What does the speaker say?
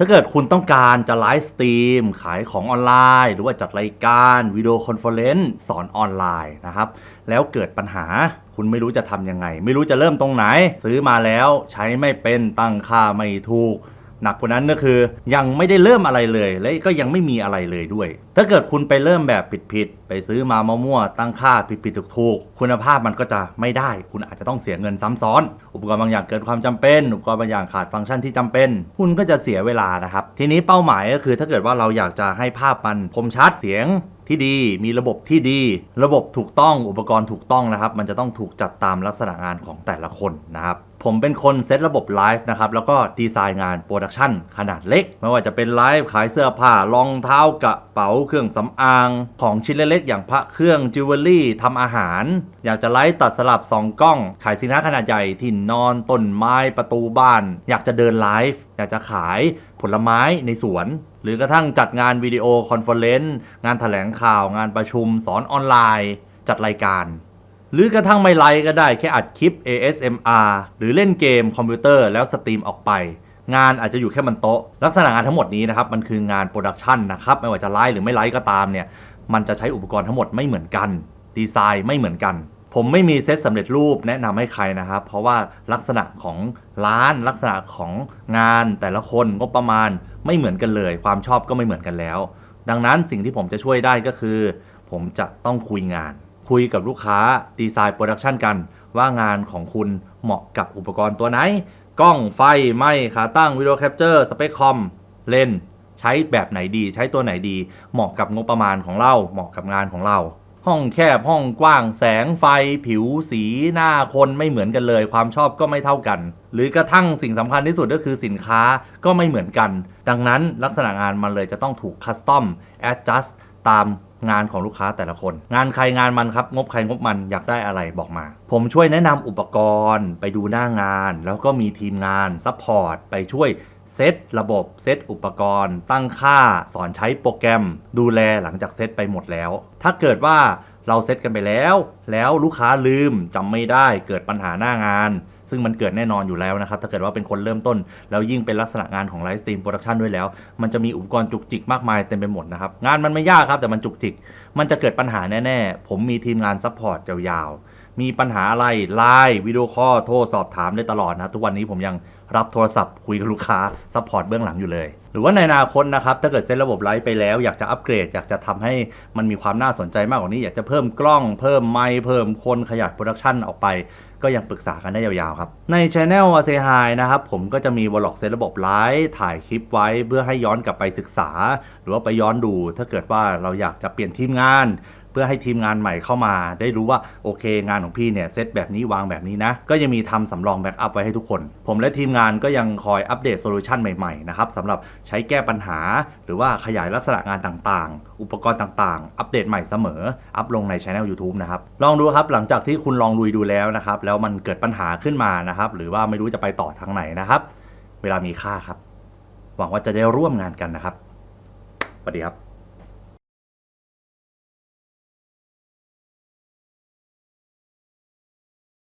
ถ้าเกิดคุณต้องการจะไลฟ์สตรีม ขายของออนไลน์ หรือว่าจัดรายการวิดีโอคอนเฟอเรนซ์สอนออนไลน์นะครับ แล้วเกิดปัญหาคุณไม่รู้จะทำยังไง ไม่รู้จะเริ่มตรงไหน ซื้อมาแล้วใช้ไม่เป็นตั้งค่าไม่ถูก หนักกว่านั้นก็คือยังไม่ได้เริ่มอะไรเลย และก็ยังไม่มีอะไรเลยด้วย ถ้าเกิดคุณไปเริ่มแบบผิดๆไปซื้อมามั่วๆตั้งค่าผิดๆถูกๆคุณภาพมันก็จะไม่ได้ คุณอาจจะต้องเสียเงินซ้ำซ้อน อุปกรณ์บางอย่างเกินความจำเป็น อุปกรณ์บางอย่างขาดฟังก์ชันที่จำเป็น คุณก็จะเสียเวลานะครับ ทีนี้เป้าหมายก็คือ ถ้าเกิดว่าเราอยากจะให้ภาพมันคมชัดเสียงที่ดีมีระบบที่ดี ระบบถูกต้องอุปกรณ์ถูกต้องนะครับ มันจะต้องถูกจัดตามลักษณะงานของแต่ละคนนะครับ ผมเป็นคนเซตระบบไลฟ์นะครับ แล้วก็ดีไซน์งานโปรดักชันขนาดเล็ก ไม่ว่าจะเป็นไลฟ์ขายเสื้อผ้ารองเท้ากระเป๋าเครื่องสำอาง ของชิ้นเล็กๆ อย่างพระเครื่องจิวเวลรี่ทำอาหาร อยากจะไลฟ์ตัดสลับ 2 กล้อง ขายสินค้าขนาดใหญ่ที่นอนต้นไม้ประตูบ้าน อยากจะเดินไลฟ์อยากจะขายผลไม้ในสวน หรือกระทั่งจัดงานวิดีโอคอนเฟอเรนซ์งานถแถลงข่าว งานประชุมสอนออนไลน์ จัดรายการ หรือกระทั่งไม่ไลฟ์ก็ได้แค่อัดคลิป ASMR หรือเล่นเกมคอมพิวเตอร์แล้วสตรีมออกไป งานอาจจะอยู่แค่บนโต๊ะ ลักษณะงานทั้งหมดนี้นะครับ มันคืองานโปรดักชันนะครับไม่ว่าจะไลฟ์หรือไม่ไลฟ์ก็ตามเนี่ยมันจะใช้อุปกรณ์ทั้งหมดไม่เหมือนกัน ดีไซน์ไม่เหมือนกัน ผมไม่มีเซตสำเร็จรูปแนะนำให้ใครนะครับ เพราะว่าลักษณะของร้านลักษณะของงานแต่ละคนงบประมาณไม่เหมือนกันเลย ความชอบก็ไม่เหมือนกันแล้ว ดังนั้นสิ่งที่ผมจะช่วยได้ก็คือ ผมจะต้องคุยงาน คุยกับลูกค้าดีไซน์โปรดักชันกันว่างานของคุณเหมาะกับอุปกรณ์ตัวไหน กล้องไฟไมค์ขาตั้งวิดีโอแคปเจอร์สเปคคอมเลนใช้แบบไหนดี ใช้ตัวไหนดี เหมาะกับงบประมาณของเรา เหมาะกับงานของเรา ห้องแคบห้องกว้างแสงไฟผิวสีหน้าคนไม่เหมือนกันเลย ความชอบก็ไม่เท่ากัน หรือกระทั่งสิ่งสำคัญที่สุดก็คือสินค้าก็ไม่เหมือนกัน ดังนั้นลักษณะงานมันเลยจะต้องถูกคัสตอมแอดจัสตาม งานของลูกค้าแต่ละคน งานใครงานมันครับ งบใครงบมันอยากได้อะไรบอกมา ผมช่วยแนะนำอุปกรณ์ไปดูหน้างาน แล้วก็มีทีมงานซัพพอร์ตไปช่วยเซตระบบเซตอุปกรณ์ ตั้งค่าสอนใช้โปรแกรม ดูแลหลังจากเซตไปหมดแล้ว ถ้าเกิดว่าเราเซตกันไปแล้ว แล้วลูกค้าลืมจำไม่ได้เกิดปัญหาหน้างาน ซึ่งมันเกิดแน่นอนอยู่แล้วนะครับ ถ้าเกิดว่าเป็นคนเริ่มต้น แล้วยิ่งเป็นลักษณะงานของไลฟ์สตรีมโปรดักชันด้วยแล้ว มันจะมีอุปกรณ์จุกจิกมากมายเต็มไปหมดนะครับ งานมันไม่ยากครับ แต่มันจุกจิก มันจะเกิดปัญหาแน่ ๆ ผมมีทีมงานซัพพอร์ตยาวๆ มีปัญหาอะไรไลน์วิดีโอคอลโทรสอบถามได้ตลอดนะทุกวันนี้ผมยังรับโทรศัพท์คุยกับลูกค้าซัพพอร์ตเบื้องหลังอยู่เลย หรือว่าในอนาคตนะครับถ้าเกิดเซตระบบไลฟ์ไปแล้ว อยากจะอัปเกรด อยากจะทำให้มันมีความน่าสนใจมากกว่านี้ อยากจะเพิ่มกล้องเพิ่มไมค์เพิ่มคนขยับโปรดักชันออกไปก็ยังปรึกษากันได้ยาวๆครับ ใน c h anel a s e h i นะครับ ผมก็จะมีวอลล็อกเซตระบบไลฟ์ถ่ายคลิปไว้เพื่อให้ย้อนกลับไปศึกษา หรือว่าไปย้อนดู ถ้าเกิดว่าเราอยากจะเปลี่ยนทีมงาน พื่อให้ทีมงานใหม่เข้ามา ได้รู้ว่าโอเค งานของพี่เนี่ยเซตแบบนี้วางแบบนี้นะ ก็ยังมีทำสำรองแบ็กอัพไว้ให้ทุกคน ผมและทีมงานก็ยังคอยอัปเดตโซลูชันใหม่ๆนะครับสำหรับใช้แก้ปัญหา หรือว่าขยายลักษณะงานต่างๆ อุปกรณ์ต่างๆ อัปเดตใหม่เสมอ อัพลงในช anel YouTube นะครับลองดูครับหลังจากที่คุณลองลุยดูแล้วนะครับแล้วมันเกิดปัญหาขึ้นมานะครับหรือว่าไม่รู้จะไปต่อทางไหนนะครับ เวลามีค่าครับ หวังว่าจะได้ร่วมงานกันนะครับสวัสดีครับ